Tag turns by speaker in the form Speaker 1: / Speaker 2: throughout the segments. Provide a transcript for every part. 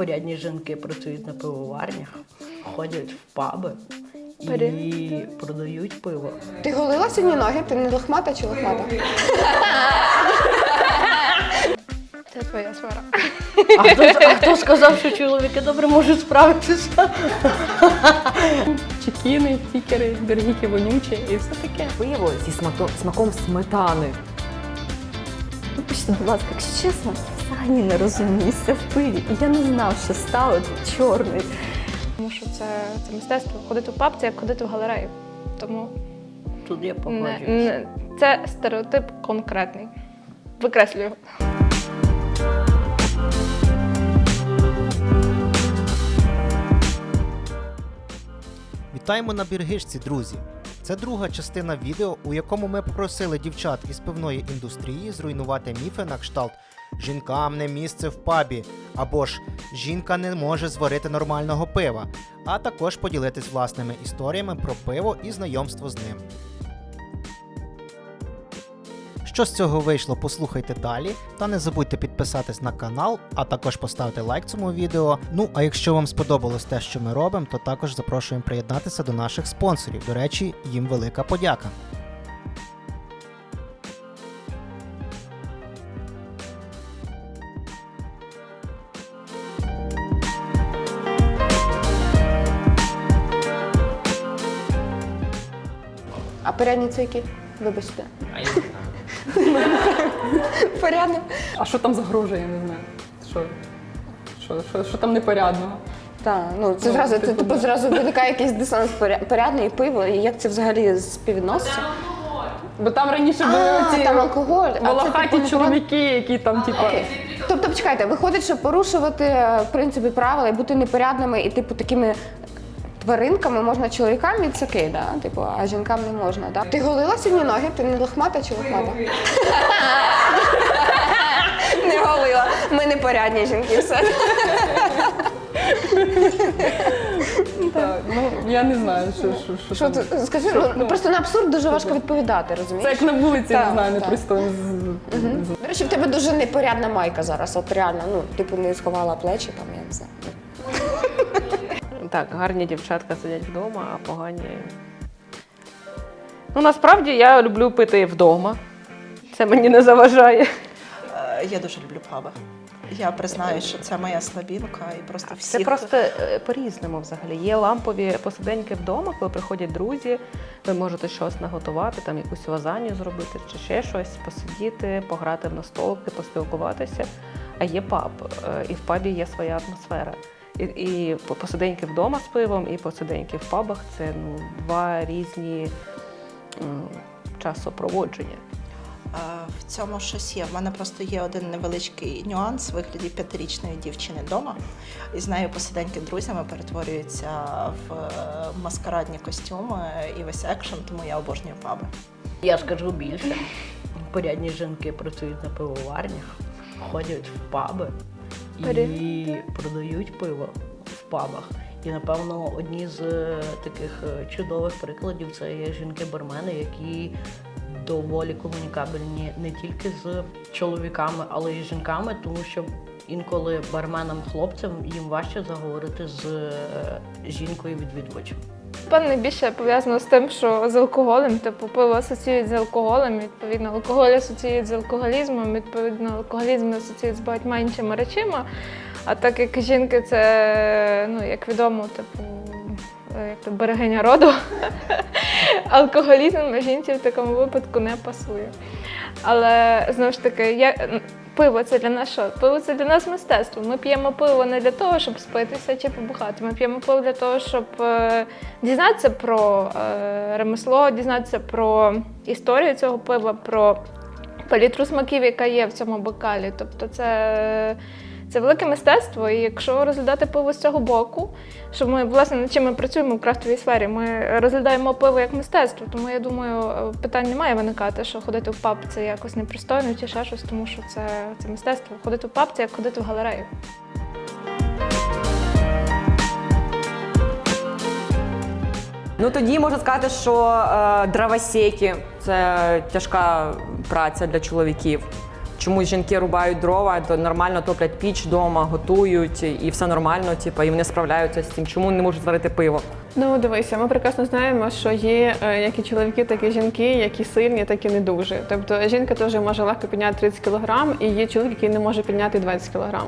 Speaker 1: порядні жінки працюють на пивоварнях, ходять в паби і продають пиво.
Speaker 2: Ти голила сьогодні ноги? Ти не лохмата чи лохмата? Це твоя сфера.
Speaker 1: А хто, а хто сказав, що чоловіки добре можуть справитися?
Speaker 3: Чекіни, тікери, бергіки вонючі і все таке.
Speaker 4: Пиво зі смако- смаком сметани.
Speaker 5: Вибачте, будь ласка, якщо чесно, взагалі не розуміюся в пиві. І я не знав, що стало чорний.
Speaker 2: Тому що це, це мистецтво. Ходити в паб це як ходити в галерею. Тому
Speaker 1: Тут я
Speaker 2: не, не, це стереотип конкретний. Викреслюю.
Speaker 6: Вітаємо на біргишці, друзі! Це друга частина відео, у якому ми попросили дівчат із пивної індустрії зруйнувати міфи на кшталт жінкам не місце в пабі або ж жінка не може зварити нормального пива, а також поділитись власними історіями про пиво і знайомство з ним. Що з цього вийшло, послухайте далі. Та не забудьте підписатись на канал, а також поставити лайк цьому відео. Ну а якщо вам сподобалось те, що ми робимо, то також запрошуємо приєднатися до наших спонсорів. До речі, їм велика подяка.
Speaker 2: А порядні це які? Вибачте. Порядно.
Speaker 3: А що там загрожує, я не знаю. Що, що, що, що там непорядного?
Speaker 2: Так, ну це
Speaker 3: Ну,
Speaker 2: зразу,
Speaker 3: типу,
Speaker 2: ти, типу, зразу виникає якийсь дисонанс поря- порядне і пиво, і як це взагалі співвідноситься?
Speaker 3: Бо там раніше були
Speaker 2: А,
Speaker 3: ці
Speaker 2: там алкоголь. а це, типу,
Speaker 3: волохаті
Speaker 2: не
Speaker 3: чоловіки, які там, типу.
Speaker 2: Тобто, почекайте, виходить, що порушувати е, в принципі правила і бути непорядними і типу такими тваринками можна чоловікам і це окей, да? типу, а жінкам не можна. Да? Ти голила сьогодні ноги? Ти не лохмата чи лохмата? Не голила. Ми непорядні жінки, все.
Speaker 3: так, ну я не знаю, що, що, що,
Speaker 2: Що
Speaker 3: там.
Speaker 2: ти скажи, ну, просто на абсурд дуже важко відповідати,
Speaker 3: Це
Speaker 2: розумієш?
Speaker 3: як на вулиці,
Speaker 2: Так,
Speaker 3: не знаю,
Speaker 2: так.
Speaker 3: непристойно. з- з-
Speaker 2: До речі, в тебе дуже непорядна майка зараз, от реально, ну, типу, не сховала плечі, там, я не знаю.
Speaker 7: Так, гарні дівчатка сидять вдома, а погані. Ну, насправді я люблю пити вдома. Це мені не заважає.
Speaker 8: Е, Я дуже люблю паби. Я признаю, що це моя слабінка, і просто всіх...
Speaker 7: Це просто е, по-різному взагалі. Є лампові посиденьки вдома, коли приходять друзі, ви можете щось наготувати, там якусь лазанью зробити чи ще щось, посидіти, пограти в настолки, поспілкуватися. А є паб, е, і в пабі є своя атмосфера. І, і посиденьки вдома з пивом, і посиденьки в пабах це ну, два різні м, часопроводження.
Speaker 8: Е, В цьому щось є. В мене просто є один невеличкий нюанс в вигляді п'ятирічної дівчини вдома. І з нею посиденьки друзями перетворюються в е, маскарадні костюми і весь екшен, тому я обожнюю паби.
Speaker 1: Я скажу більше. Порядні жінки працюють на пивоварнях, ходять в паби і продають пиво в пабах. І напевно одні з е, таких е, чудових прикладів це є жінки-бармени, які доволі комунікабельні не тільки з чоловіками, але й з жінками, тому що інколи барменам-хлопцям їм важче заговорити з е, жінкою-відвідувачем.
Speaker 2: Певне більше пов'язано з тим, що з алкоголем, типу пиво асоціюють з алкоголем, відповідно, алкоголь асоціюють з алкоголізмом, відповідно, алкоголізм асоціюють з багатьма іншими речима. А так як жінки це, ну, як відомо, типу, е, як то берегиня роду, алкоголізм жінці в такому випадку не пасує. Але знову ж таки, я, пиво це для нас що? Пиво це для нас мистецтво. Ми п'ємо пиво не для того, щоб спитися чи побухати. Ми п'ємо пиво для того, щоб е, дізнатися про е, ремесло, дізнатися про історію цього пива, про палітру смаків, яка є в цьому бокалі. Тобто це. Це велике мистецтво, і якщо розглядати пиво з цього боку, що ми власне над чим ми працюємо в крафтовій сфері, ми розглядаємо пиво як мистецтво. Тому я думаю, питань не має виникати, що ходити в паб це якось непристойно чи ще щось, тому що це, це мистецтво. Ходити в паб це як ходити в галерею.
Speaker 4: Ну тоді можна сказати, що е, дровосеки – це тяжка праця для чоловіків. Чомусь жінки рубають дрова, то нормально топлять піч вдома, готують і все нормально, типу, і вони справляються з цим. Чому не можуть зварити пиво?
Speaker 9: Ну, дивися, ми прекрасно знаємо, що є е, як і чоловіки, так і жінки, які сильні, так і не дуже. Тобто жінка теж може легко підняти 30 кг, і є чоловік, який не може підняти 20 кг.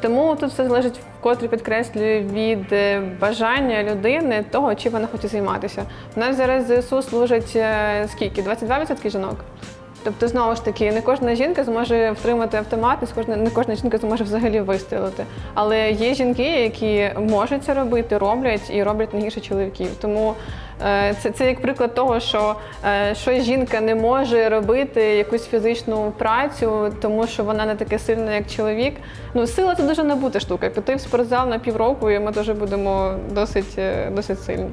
Speaker 9: Тому тут все залежить вкотре підкреслюю від е, бажання людини того, чим вона хоче займатися. У нас зараз ЗСУ служить е, скільки? 22% жінок. Тобто, знову ж таки, не кожна жінка зможе втримати автомат, не кожна, не кожна жінка зможе взагалі вистрілити. Але є жінки, які можуть це робити, роблять і роблять не гірше чоловіків. Тому е, це, це як приклад того, що е, щось жінка не може робити якусь фізичну працю, тому що вона не така сильна, як чоловік. Ну, сила це дуже набута штука. Піти в спортзал на півроку, і ми теж будемо досить, е, досить сильні.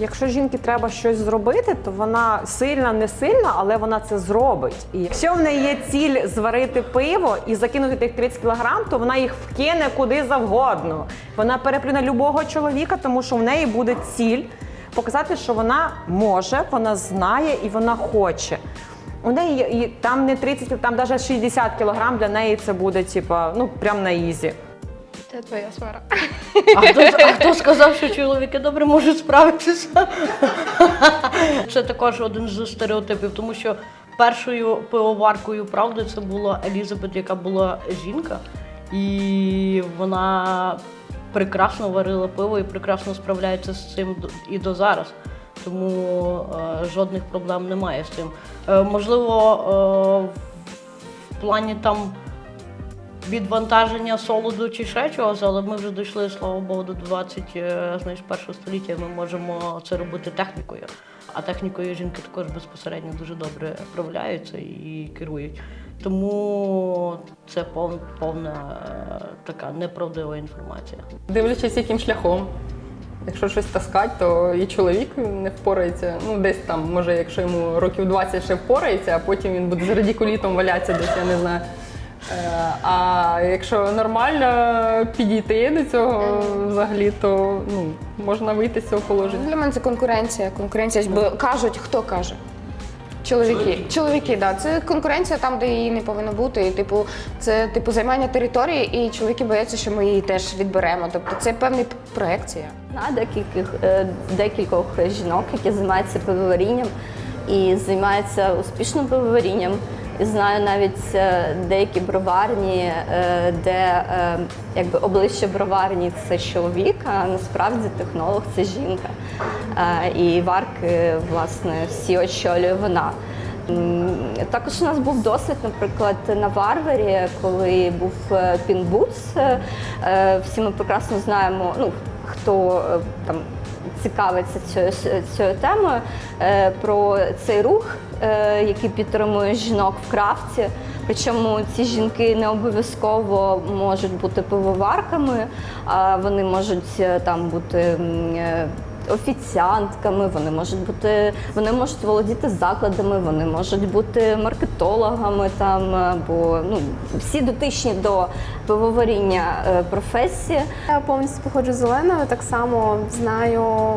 Speaker 4: Якщо жінці треба щось зробити, то вона сильна, не сильна, але вона це зробить. І якщо в неї є ціль зварити пиво і закинути тих 30 кілограм, то вона їх вкине куди завгодно. Вона переплюне любого чоловіка, тому що в неї буде ціль показати, що вона може, вона знає і вона хоче. У неї там не 30, там навіть 60 кілограм для неї це буде, типа, ну прям на ізі.
Speaker 9: Це твоя сфера.
Speaker 1: А хто, а хто сказав, що чоловіки добре можуть справитися? Це також один з стереотипів, тому що першою пивоваркою правди це була Елізабет, яка була жінка, і вона прекрасно варила пиво і прекрасно справляється з цим і до зараз. Тому е, жодних проблем немає з цим. Е, можливо, е, в плані там відвантаження солоду чи ще чогось, але ми вже дійшли, слава Богу, до 21 століття. і Ми можемо це робити технікою. А технікою жінки також безпосередньо дуже добре вправляються і керують. Тому це пов- повна е, така неправдива інформація.
Speaker 3: Дивлячись, яким шляхом. Якщо щось таскать, то і чоловік не впорається. Ну, десь там, може, якщо йому років 20 ще впорається, а потім він буде з радикулітом валятися десь, я не знаю. Е, А якщо нормально підійти до цього взагалі, то ну, можна вийти з цього положення.
Speaker 10: Для мене це конкуренція. Конкуренція, бо кажуть, хто каже? Чоловіки. Чоловіки, да. Це конкуренція там, де її не повинно бути. І, типу, це типу займання території, і чоловіки бояться, що ми її теж відберемо. Тобто це певна проекція.
Speaker 5: Знаю декількох, е, декількох жінок, які займаються пивоварінням і займаються успішним пивоварінням. Знаю навіть е, деякі броварні, е, де е, якби обличчя броварні це чоловік, а насправді технолог це жінка. І варки, власне, всі очолює вона. Також у нас був досвід, наприклад, на Варварі, коли був Пінбутс. Всі ми прекрасно знаємо, ну хто там цікавиться цією, цією темою, е, про цей рух, е, який підтримує жінок в крафті. Причому ці жінки не обов'язково можуть бути пивоварками, а вони можуть е, там бути. Офіціантками, вони можуть бути, вони можуть володіти закладами, вони можуть бути маркетологами там, або ну всі дотичні до пивоваріння е, професії.
Speaker 11: Я повністю походжу з Оленою, так само знаю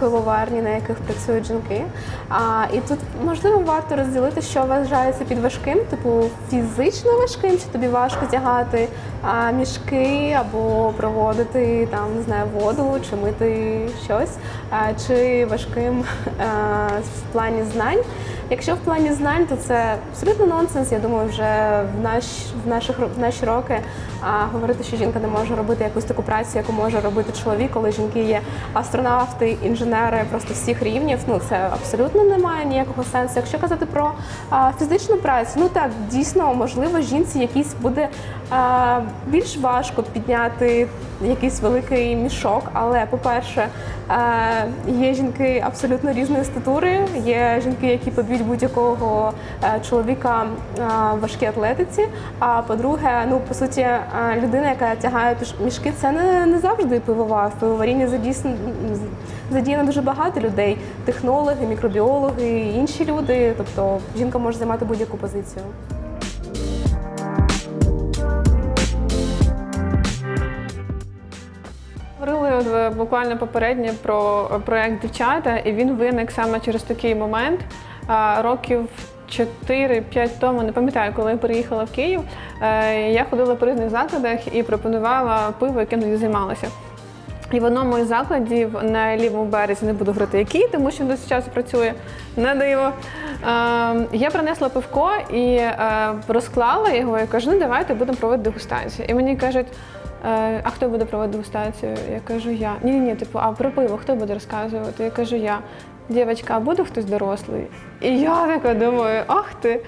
Speaker 11: пивоварні, на яких працюють жінки. А, і тут можливо варто розділити, що вважається під важким, типу фізично важким, чи тобі важко тягати а, мішки або проводити там не знаю воду чи мити щось, а, чи важким а, в плані знань. Якщо в плані знань, то це абсолютно нонсенс. Я думаю, вже в наш в наших в наші роки а, говорити, що жінка не може робити якусь таку працю, яку може робити чоловік, коли жінки є астронавти, інженери просто всіх рівнів. Ну це абсолютно не має ніякого сенсу. Якщо казати про а, фізичну працю, ну так дійсно можливо жінці якийсь буде а, більш важко підняти якийсь великий мішок. Але по-перше, е, є жінки абсолютно різної статури. Є жінки, які поб'ють будь-якого е, чоловіка е, в важкій атлетиці. А по-друге, ну по суті, людина, яка тягає мішки, це не, не завжди пивовар. В пивоварінні задійсно задіяно дуже багато людей: технологи, мікробіологи, інші люди. Тобто жінка може займати будь-яку позицію.
Speaker 9: Говорили буквально попередньо про проект дівчата, і він виник саме через такий момент. Років 4-5 тому, не пам'ятаю, коли я переїхала в Київ, е, я ходила по різних закладах і пропонувала пиво, яким тоді займалася. І в одному із закладів на лівому березі не буду говорити який, тому що досить часу працює на диво. Е, я принесла пивко і е, розклала його і кажу, ну давайте будемо проводити дегустацію. І мені кажуть, а хто буде проводити дегустацію? Я кажу, я. Ні, ні, типу, а про пиво хто буде розказувати? Я кажу, я. Дівчатка, а буде хтось дорослий? І я така думаю, ах ти.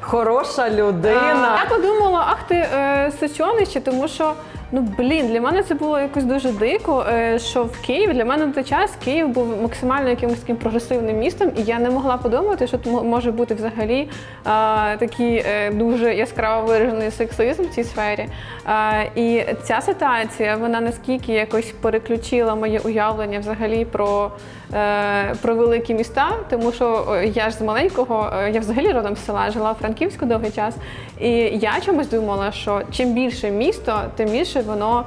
Speaker 4: Хороша людина.
Speaker 9: А, Я подумала, ах ти е, сечонище, тому що ну блін, для мене це було якось дуже дико. Е, що в Києві для мене на той час Київ був максимально якимось таким прогресивним містом, і я не могла подумати, що може бути взагалі е, такий е, дуже яскраво виражений сексизм в цій сфері. Е, і ця ситуація вона наскільки якось переключила моє уявлення взагалі про. Е, Про великі міста, тому що е, я ж з маленького, е, я взагалі родом з села, жила в Франківську довгий час. І я чомусь думала, що чим більше місто, тим більше воно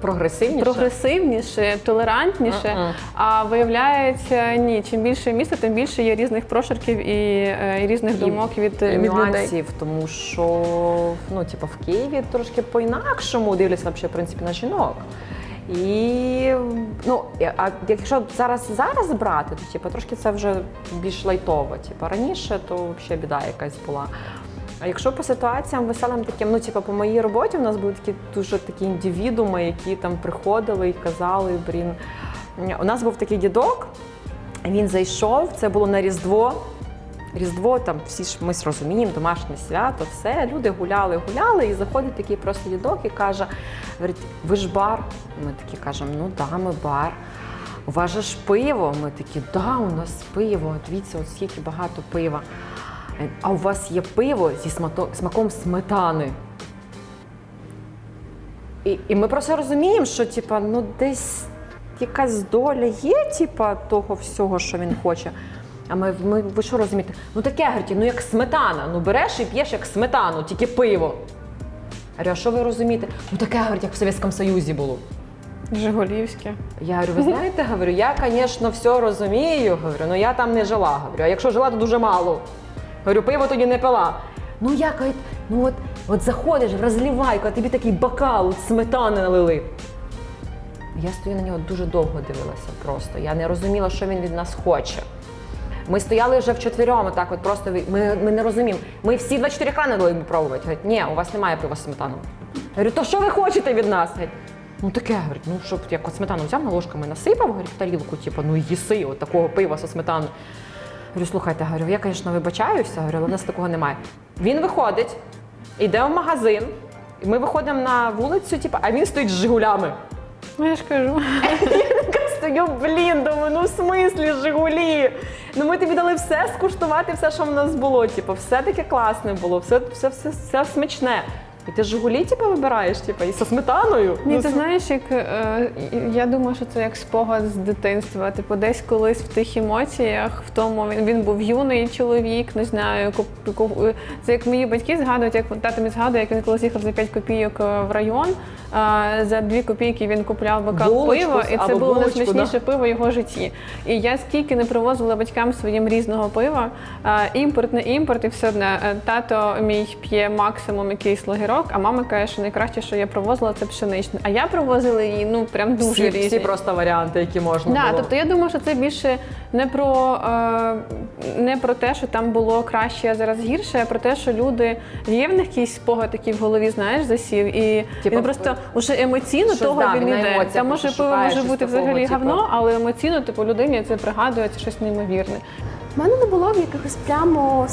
Speaker 4: Прогресивніше.
Speaker 9: прогресивніше, толерантніше.
Speaker 4: Мгм.
Speaker 9: А виявляється, ні, чим більше місто, тим більше є різних прошарків і, і різних думок від,
Speaker 4: і
Speaker 9: від людей.
Speaker 4: нюансів, тому що ну, типу, в Києві трошки по-інакшому дивляться взагалі, в принципі, на жінок. І ну, а якщо зараз зараз брати, то типу, трошки це вже більш лайтово. Типу, раніше то взагалі біда якась була. А якщо по ситуаціям веселим таким, ну типу, по моїй роботі у нас були такі дуже такі індивідуми, які там приходили і казали, блін. У нас був такий дідок, він зайшов, це було на Різдво. Різдво, там всі ж ми розуміємо, домашнє свято, все. Люди гуляли, гуляли, і заходить такий просто дідок і каже: ви ж бар? Ми такі кажемо, ну да, ми бар. У пиво? Ми такі, да, у нас пиво. Дивіться, от скільки багато пива. А у вас є пиво зі смаком сметани. І, і ми просто розуміємо, що типа, ну десь якась доля є, типа, того всього, що він хоче. А ми, ми ви що розумієте? Ну таке говорить, ну як сметана. Ну береш і п'єш як сметану, тільки пиво. Я говорю, а що ви розумієте? Ну таке говорить, як в Совєтському Союзі було.
Speaker 9: Жигулівське.
Speaker 4: Я говорю, ви знаєте, говорю, я, звісно, все розумію, говорю, але я там не жила. Говорю, а якщо жила, то дуже мало. Говорю, пиво тоді не пила. Ну як, говорить, ну от, от заходиш в розливайку, а тобі такий бокал от сметани налили. Я стою на нього дуже довго дивилася просто. Я не розуміла, що він від нас хоче. Ми стояли вже вчотвером, так от просто ми, ми не розуміємо. Ми всі 24 крани дали йому пробувати. Говорить, ні, у вас немає пива з сметаном. Я говорю, то що ви хочете від нас? Говорить, ну таке, говорить, ну щоб от сметану взяв на ложками насипав, говорить, в тарілку, типу, ну їси от такого пива зі сметаною. Говорю, слухайте, говорю, я, звісно, вибачаюся, говорю, але в нас такого немає. Він виходить, йде в магазин, і ми виходимо на вулицю, типу, а він стоїть з Жигулями.
Speaker 9: Ну я ж кажу.
Speaker 4: Стою, блін, думаю, ну в смислі Жигулі. Ну ми тобі дали все скуштувати, все, що в нас було. Типу, все таке класне було, все, все, все, все смачне. І ти Жигулі, типу, вибираєш, типу, і зі сметаною.
Speaker 9: Ні,
Speaker 4: Ну,
Speaker 9: ти знаєш, як е, я думаю, що це як спогад з дитинства. Типу, десь колись в тих емоціях, в тому він, він був юний чоловік, не знаю, куп- куп- е, це як мої батьки згадують, як тато мені згадує, як він колись їхав за 5 копійок е, в район. а За 2 копійки він купляв бокал
Speaker 4: Булочку
Speaker 9: пива, і це було
Speaker 4: булочку,
Speaker 9: найсмачніше пиво в його житті. І я скільки не привозила батькам своїм різного пива, а, імпорт не імпорт, і все одне е, тато мій п'є максимум якийсь лагерок, а мама каже, що найкраще, що я привозила, це пшеничне. А я привозила її ну прям дуже
Speaker 4: всі,
Speaker 9: різні.
Speaker 4: всі просто варіанти, які можна
Speaker 9: Да,
Speaker 4: було.
Speaker 9: тобто я думаю, що це більше не про, е, не про те, що там було краще, а зараз гірше, а про те, що люди є в них якийсь спогад такий в голові, знаєш, засів, і
Speaker 4: Типа,
Speaker 9: він просто уже емоційно того
Speaker 4: да,
Speaker 9: він іде.
Speaker 4: емоціях
Speaker 9: може може бути
Speaker 4: такого,
Speaker 9: взагалі
Speaker 4: типу.
Speaker 9: говно, але емоційно типу людині це пригадує це щось неймовірне.
Speaker 11: У мене не було якихось прямо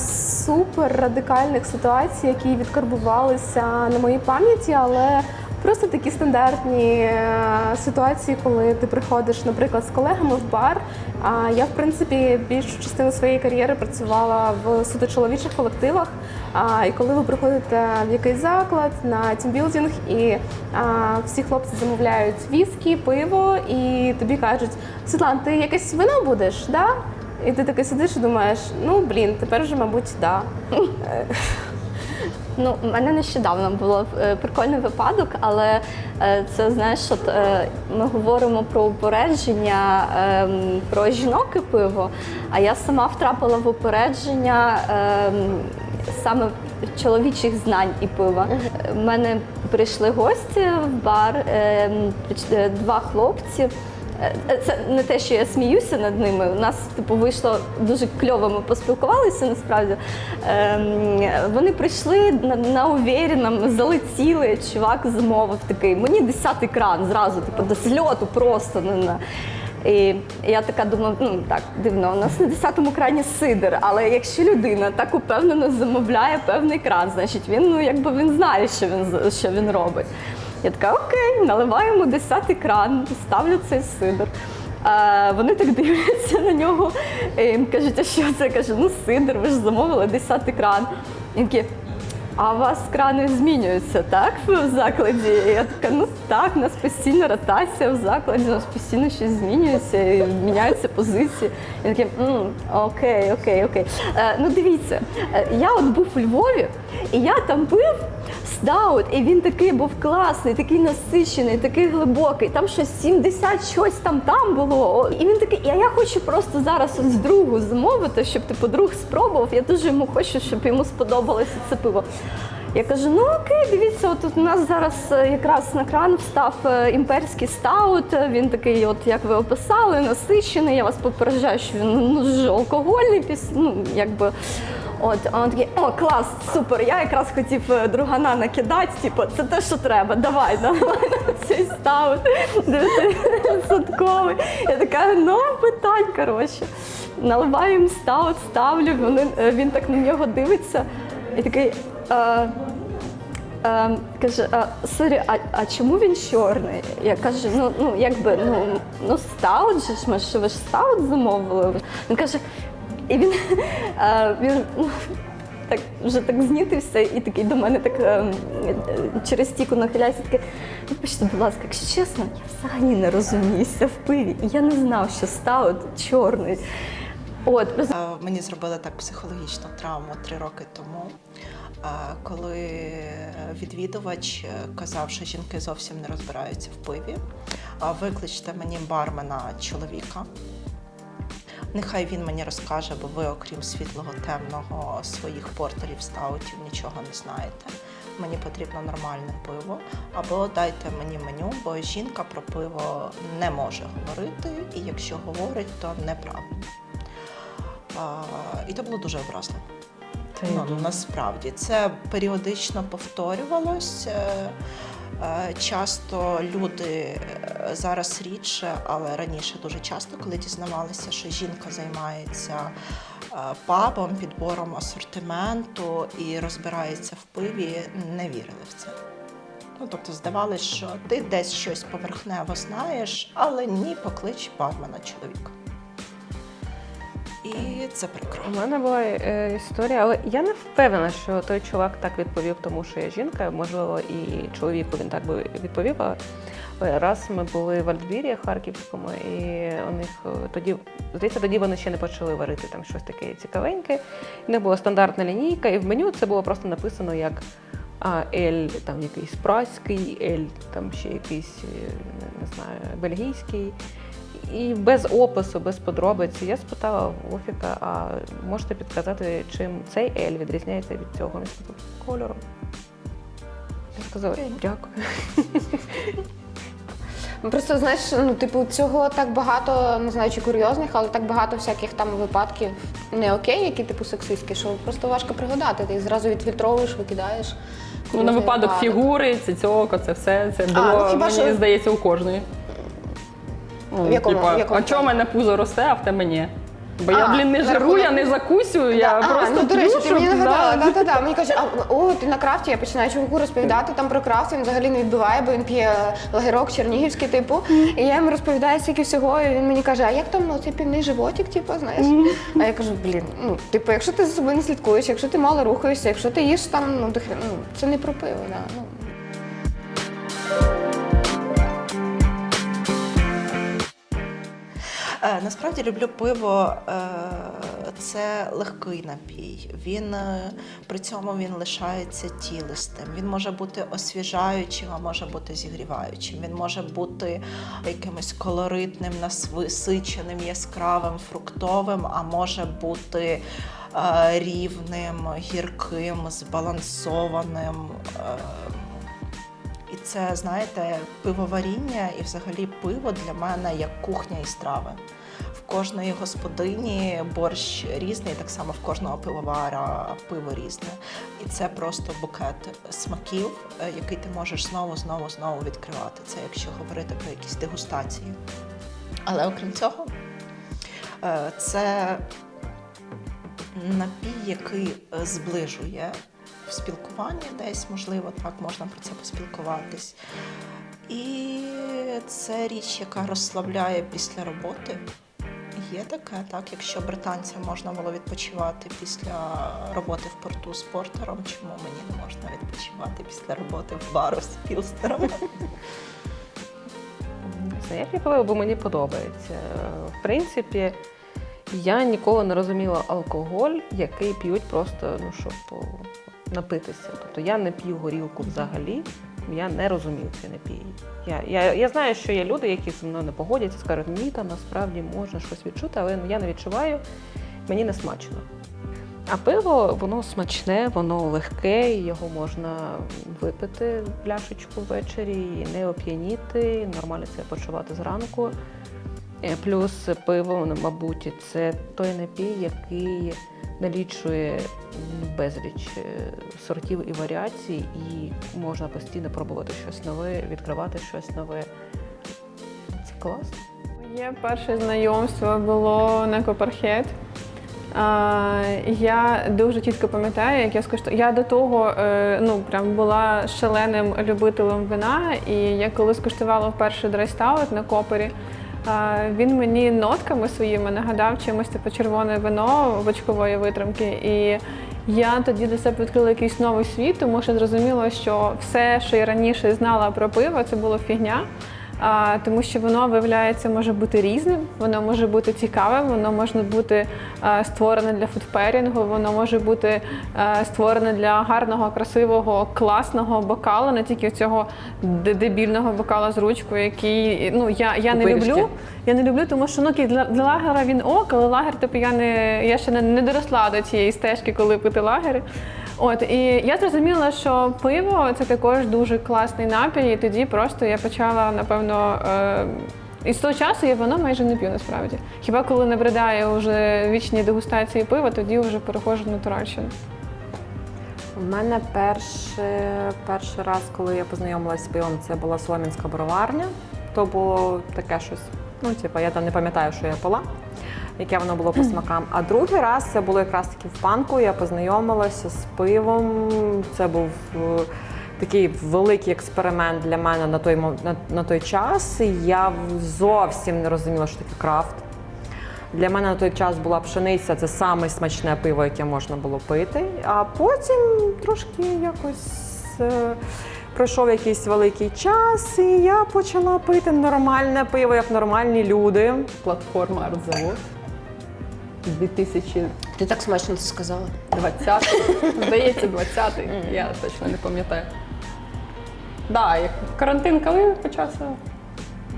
Speaker 11: супер радикальних ситуацій, які відкарбувалися на моїй пам'яті, але Просто такі стандартні е, ситуації, коли ти приходиш, наприклад, з колегами в бар. А я, в принципі, більшу частину своєї кар'єри працювала в суто чоловічих колективах. І коли ви приходите в якийсь заклад на тімбілдинг, і всі хлопці замовляють віскі, пиво, і тобі кажуть: Світлан, ти якесь вино будеш? Да? І ти таки сидиш і думаєш, ну блін, тепер вже, мабуть, да.
Speaker 5: Ну, у мене нещодавно було е, прикольний випадок, але е, це знаєш, от, е, ми говоримо про упередження ем, про жінок і пиво, а я сама втрапила в упередження ем, саме чоловічих знань і пива. У мене прийшли гості в бар, ем, два хлопці. Е, Це не те, що я сміюся над ними. У нас типу вийшло дуже кльово. Ми поспілкувалися насправді. Ем, вони прийшли на, на увіреному, залетіли. Чувак замовив такий. Мені десятий кран зразу, типу, до зльоту просто. На. І я така думаю, ну так дивно, у нас на 10-му крані сидр, але якщо людина так упевнено замовляє певний кран, значить він ну якби він знає, що він що він робить. Я така, окей, наливаємо 10-й кран, ставлю цей сидр. А вони так дивляться на нього і їм кажуть, а що це? Я кажу, ну сидр, ви ж замовили 10-й кран. Він такий, а у вас крани змінюються, так? В закладі? І я така, ну так, у нас постійна ротація в закладі, у нас постійно щось змінюється, і міняються позиції. І такий, «М, окей, окей, окей. Е, ну дивіться, е, я от був у Львові, і я там пив стаут, і він такий був класний, такий насичений, такий глибокий. Там щось 70 щось там там було. І він такий, а я хочу просто зараз ось другу замовити, щоб типу друг спробував. Я дуже йому хочу, щоб йому сподобалося це пиво. Я кажу, ну окей, дивіться, от у нас зараз е, якраз на кран встав е, імперський стаут. Він такий, от як ви описали, насичений. Я вас попереджаю, що він ну, дуже алкогольний, ну, якби. От, а він такий, о, клас, супер, я якраз хотів е, другана накидати, типу, це те, що треба, давай, давай цей стаут, 9%. Я така, ну, питань, коротше. Наливаю їм стаут, ставлю, вони, е, він так на нього дивиться і такий. Е, Е, каже, а, сорі, а, а чому він чорний? Я кажу, ну, ну якби ну, ну стаут же ж ми ж ви ж стаут замовили. Він каже, і він, е, він ну, так вже так знітився і такий до мене так е, е, через стіку нахиляється. Такий, вибачте, будь ласка, якщо чесно, я взагалі не розуміюся в пиві. І я не знав, що стаут чорний. От,
Speaker 8: Е, Мені зробили так психологічну травму три роки тому, е, коли відвідувач казав, що жінки зовсім не розбираються в пиві. А Викличте мені бармена чоловіка. Нехай він мені розкаже, бо ви, окрім світлого темного своїх портерів, стаутів, нічого не знаєте. Мені потрібно нормальне пиво, або дайте мені меню, бо жінка про пиво не може говорити, і якщо говорить, то неправильно. А, і то було дуже образливо. Ну, насправді це періодично повторювалось. Е, е, Часто люди зараз рідше, але раніше дуже часто, коли дізнавалися, що жінка займається е, пабом, підбором асортименту і розбирається в пиві, не вірили в це. Ну, тобто здавалося, що ти десь щось поверхнево знаєш, але ні, поклич бармена чоловіка. І це прикро.
Speaker 7: У мене була е, історія, але я не впевнена, що той чувак так відповів, тому що я жінка. Можливо, і чоловіку він так би відповів. Але раз ми були в Альтбірі Харківському, і у них е, тоді, здається, тоді вони ще не почали варити там щось таке цікавеньке. У них була стандартна лінійка, і в меню це було просто написано як. А ель там якийсь праський, ель там ще якийсь, е, не знаю, бельгійський. І без опису, без подробиць. Я спитала в Офіка, а можете підказати, чим цей ель відрізняється від цього? Він сказав, кольором. Я сказала, дякую.
Speaker 10: Ну, Просто знаєш, ну типу, цього так багато, не знаю, чи курйозних, але так багато всяких там випадків не окей, які типу сексистські, що просто важко пригадати. Ти їх зразу відфільтровуєш, викидаєш.
Speaker 3: Ну, на випадок фігури, цицьока, це все. Це було,
Speaker 10: ну, хіба
Speaker 3: мені
Speaker 10: що-
Speaker 3: здається, у кожної. Ну,
Speaker 10: В якому-
Speaker 3: типа,
Speaker 10: в якому
Speaker 3: а чого в мене пузо росте, а в тебе ні? Бо я, блін, не
Speaker 10: на
Speaker 3: жиру, я не закусюю, я
Speaker 10: а,
Speaker 3: просто
Speaker 10: ну, до речі, ти мені нагадала,
Speaker 3: да.
Speaker 10: да, да, да. Мені кажуть, а о, ти на крафті, я починаю чуваку розповідати там про крафт, він взагалі не відбиває, бо він п'є лагерок чернігівський, типу. І я йому розповідаю стільки всього, і він мені каже, а як там ну, цей півний животик, типу, знаєш? А я кажу, блін, ну, типу, якщо ти за собою не слідкуєш, якщо ти мало рухаєшся, якщо ти їш там, ну, дохер- ну це не про пиво, да. Ну.
Speaker 8: Насправді люблю пиво е, це легкий напій. Він е, при цьому він лишається тілистим. Він може бути освіжаючим, а може бути зігріваючим. Він може бути якимось колоритним, насиченим, яскравим, фруктовим, а може бути е, рівним, гірким, збалансованим. І це, знаєте, пивоваріння і взагалі пиво для мене як кухня і страви. В кожної господині борщ різний, так само в кожного пивовара пиво різне. І це просто букет смаків, е, який ти можеш знову, знову, знову відкривати. Це якщо говорити про якісь дегустації. Але окрім цього, е, це напій, який е, зближує в спілкуванні десь, можливо, так можна про це поспілкуватись. І це річ, яка розслабляє після роботи. Є таке, так, якщо британцям можна було відпочивати після роботи в порту з портером, чому мені не можна відпочивати після роботи в бару з пілстером?
Speaker 7: Знаєш, я пиво, бо мені подобається. В принципі, я ніколи не розуміла алкоголь, який п'ють просто, ну, щоб напитися. Тобто я не п'ю горілку взагалі, я не розумію цей напій. Я, я, я знаю, що є люди, які зі мною не погодяться, скажуть, ні, там насправді можна щось відчути, але я не відчуваю, мені не смачно. А пиво, воно смачне, воно легке, його можна випити пляшечку ввечері і не оп'яніти, нормально себе почувати зранку. Е, Плюс пиво, мабуть, це той напій, який налічує безліч е, сортів і варіацій, і можна постійно пробувати щось нове, відкривати щось нове. Це класно.
Speaker 9: Моє перше знайомство було на Копархет. Я дуже чітко пам'ятаю, як я скуштувала. Я до того е, ну, прям була шаленим любителем вина, і я коли скуштувала вперше драйстаут на копері, він мені нотками своїми нагадав чимось типу червоне вино бочкової витримки. І я тоді для себе відкрила якийсь новий світ, тому що зрозуміла, що все, що я раніше знала про пиво, це було фігня. Тому що воно виявляється може бути різним, воно може бути цікавим, воно може бути створене для фудперінгу, воно може бути створене для гарного, красивого, класного бокалу, не тільки цього дебільного бокала з ручкою, який ну я, я не люблю. Я не люблю, тому що ну для, для лагера він ок, але лагер, типу, я не я ще не, не доросла до цієї стежки, коли пити лагери. От і я зрозуміла, що пиво це також дуже класний напій, і тоді просто я почала, напевно. Е, і з того часу я воно майже не п'ю насправді. Хіба коли набридає вже вічні дегустації пива, тоді вже переходжу в натуральщину.
Speaker 4: У мене перший, перший раз, коли я познайомилася з пивом, це була Солом'янська броварня. То було таке щось. Ну, типу, я там не пам'ятаю, що я пила, яке воно було по смакам. А другий раз це було якраз таки в панку. Я познайомилася з пивом. Це був е, такий великий експеримент для мене на той, на, на той час. Я зовсім не розуміла, що таке крафт. Для мене на той час була пшениця, це саме смачне пиво, яке можна було пити. А потім трошки якось е, пройшов якийсь великий час, і я почала пити нормальне пиво, як нормальні люди.
Speaker 3: Платформа артзавод 2020
Speaker 10: Ти так смачно це сказала.
Speaker 3: здається, 20-й, я точно не пам'ятаю. Да, як карантин коли почався?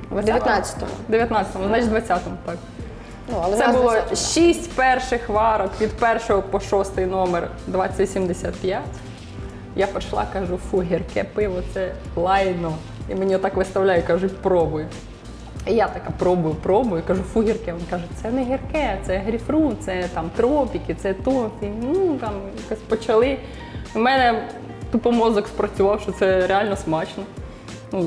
Speaker 10: В 19-му.
Speaker 3: 19-му, значить 20-му, так.
Speaker 10: Ну, але
Speaker 3: Це було
Speaker 10: 20-му.
Speaker 3: шість перших варок від першого по шостий номер 2075. Я прийшла, кажу, фу, гірке пиво, це лайно. І мені отак виставляють, кажуть, пробуй. Я така пробую, пробую, кажу, фу, гірке. Він каже, це не гірке, це гріфрут, це там тропіки, це тофі. Ну там якось почали. У мене тупо мозок спрацював, що це реально смачно. Ну,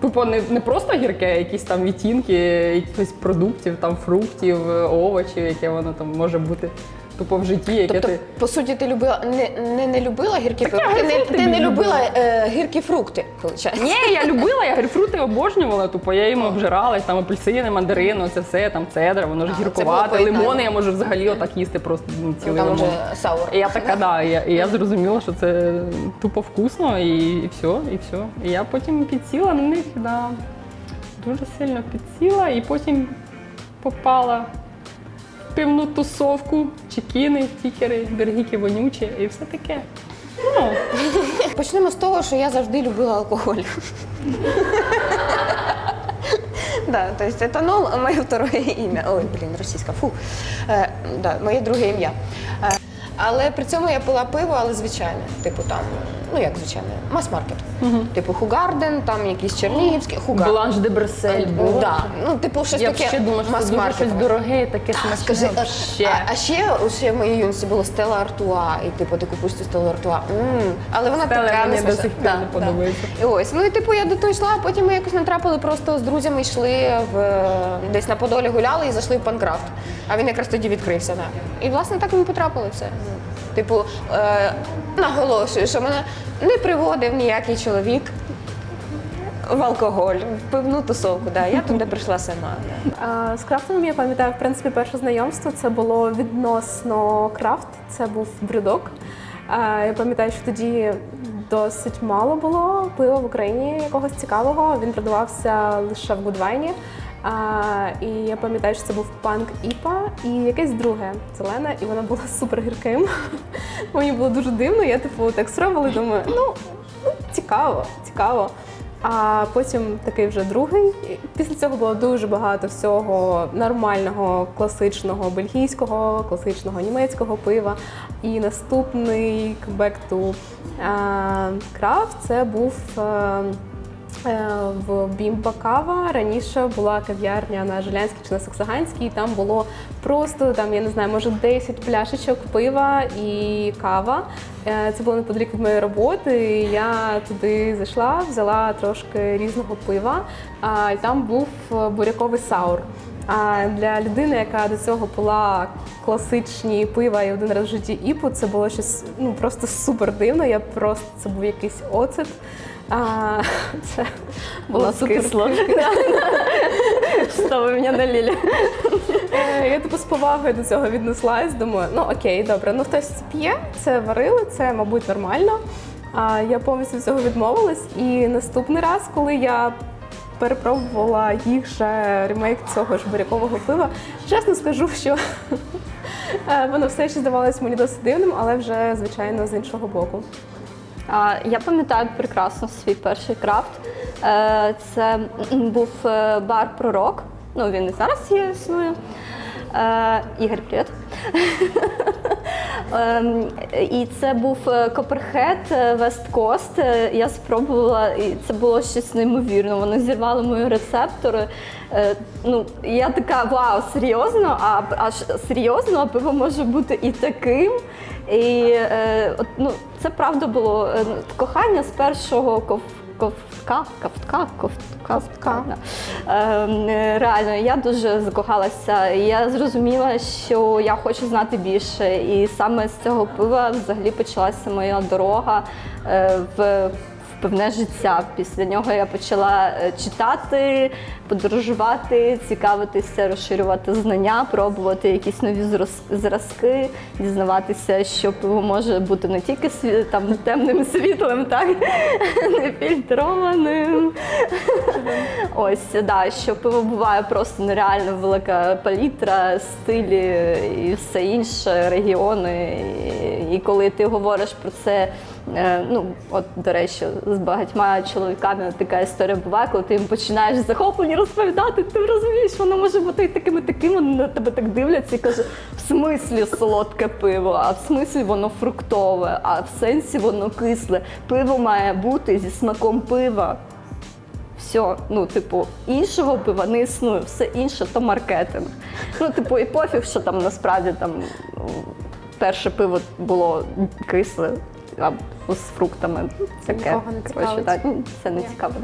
Speaker 3: тупо не, не просто гірке, а якісь там відтінки якихось продуктів, там фруктів, овочів, яке воно там може бути тупо в житті, яке
Speaker 10: Тобто,
Speaker 3: ти.
Speaker 10: по суті, ти любила не, не, не любила гіркі пиво,
Speaker 3: я
Speaker 10: ти не, ти не любила е, гіркі фрукти, виходить.
Speaker 3: Ні, я любила, я грейпфрути обожнювала, тупо я їм обжиралась, там апельсини, мандарини, це все, там цедра, воно ж гіркувате, лимони я можу взагалі отак їсти просто ну,
Speaker 10: Ну, там
Speaker 3: лимон.
Speaker 10: саур.
Speaker 3: І я така, да, і я, і я зрозуміла, що це тупо вкусно, і, і все, і все. І я потім підсіла на них, да, дуже сильно підсіла, і потім попала пивну тусовку, чекіни, тікери, бергіки вонючі і все таке. Ну,
Speaker 10: Почнемо з того, що я завжди любила алкоголь. Да, то есть етанол – моє второе ім'я. Ой, блін, російська, фу. Е, да, моє друге ім'я. Е, але при цьому я пила пиво, але звичайне. Типу там, ну як звичайне, мас-маркет. Типу Хугарден, там якісь чернігівські, Хугарден.
Speaker 3: бланш де Брюссель.
Speaker 10: Ну, да. ну, типу, щось
Speaker 3: Я
Speaker 10: таке
Speaker 3: ще думала, що це дуже
Speaker 10: мас-маркет.
Speaker 3: щось дороге, таке смачне.
Speaker 10: Скажи, а,
Speaker 3: Ще.
Speaker 10: а, а ще, ще в моїй юності було Стелла Артуа, і типу ти купуєш цю Стеллу Артуа. м але вона
Speaker 3: Стелла
Speaker 10: така
Speaker 3: мені
Speaker 10: не
Speaker 3: до
Speaker 10: смачна.
Speaker 3: сих пір
Speaker 10: Да,
Speaker 3: не
Speaker 10: да.
Speaker 3: подобається.
Speaker 10: І ось, ну і типу я до того йшла, а потім ми якось натрапили просто з друзями йшли в е, десь на Подолі гуляли і зайшли в панкрафт. А він якраз тоді відкрився. Да. І власне так ми потрапили в це. Ну, Типу, е, наголошую, що мене не приводив ніякий чоловік в алкоголь, в пивну тусовку. Да. Я туди прийшла сама. Да.
Speaker 11: З крафтом я пам'ятаю, в принципі, перше знайомство це було відносно крафт, це був брюдок. Я пам'ятаю, що тоді досить мало було пива в Україні якогось цікавого. Він продавався лише в Гудвайні. А, і я пам'ятаю, що це був панк іпа і якесь друге зелене, і воно було супер гірким. Мені було дуже дивно. Я типу так спробувала думаю, ну, цікаво, цікаво. А потім такий вже другий. Після цього було дуже багато всього нормального, класичного бельгійського, класичного німецького пива. І наступний to крафт це був. Е, В Бімба Кава раніше була кав'ярня на Жилянській чи на Саксаганській. і Там було просто там, я не знаю, може 10 пляшечок пива і кава. Е, Це було неподалік від моєї роботи. і Я туди зайшла, взяла трошки різного пива, а, і там був буряковий саур. А для людини, яка до цього пила класичні пива і один раз в житті іпу, це було щось ну просто супер дивно. Я просто це був якийсь оцет. А, це було супер
Speaker 5: кисло. Что вы меня налили?
Speaker 11: Е, Я типу з повагою до цього віднеслась. Думаю, ну окей, добре, ну хтось це п'є, це варили, це мабуть нормально. А я повністю цього відмовилась. І наступний раз, коли я перепробувала їх же ремейк цього ж бурякового пива, чесно скажу, що е, воно все ще здавалось мені досить дивним, але вже звичайно з іншого боку.
Speaker 5: А, Я пам'ятаю прекрасно свій перший крафт. Е, Це був е, бар Пророк. Ну, він і зараз є, існує. Е, Ігор, привіт. Ем, І це був Коперхед Вест Кост. Я спробувала, і це було щось неймовірне. Воно зірвало мої рецептори. Ну, я така, вау, серйозно? А аж серйозно, а пиво може бути і таким. І е, от, ну, це правда було е, ну, кохання з першого ков, ковтка, ковтка, ковтка, ковтка. Да. Ем, е, реально, я дуже закохалася. Я зрозуміла, що я хочу знати більше. І саме з цього пива взагалі почалася моя дорога е, в. Певне життя. Після нього я почала е, читати, подорожувати, цікавитися, розширювати знання, пробувати якісь нові зразки, дізнаватися, що пиво може бути не тільки сві- там темним світлим, так не фільтрованим. Ось да, що пиво буває просто нереально велика палітра, стилі і все інше, регіони. І, коли ти говориш про це, ну от до речі, з багатьма чоловіками така історія буває, коли ти їм починаєш захоплені розповідати, ти розумієш, воно може бути і таким, і таким, вони на тебе так дивляться і кажуть, в смислі солодке пиво, а в смислі воно фруктове, а в сенсі воно кисле. Пиво має бути зі смаком пива. Все, ну, типу, іншого пива не існує, все інше то маркетинг. Ну, типу, і пофіг, що там насправді там перше пиво було кисле, з фруктами. Таке.
Speaker 11: Нікого не
Speaker 5: Коротше,
Speaker 11: цікавить.
Speaker 5: так, ну, це не цікаво.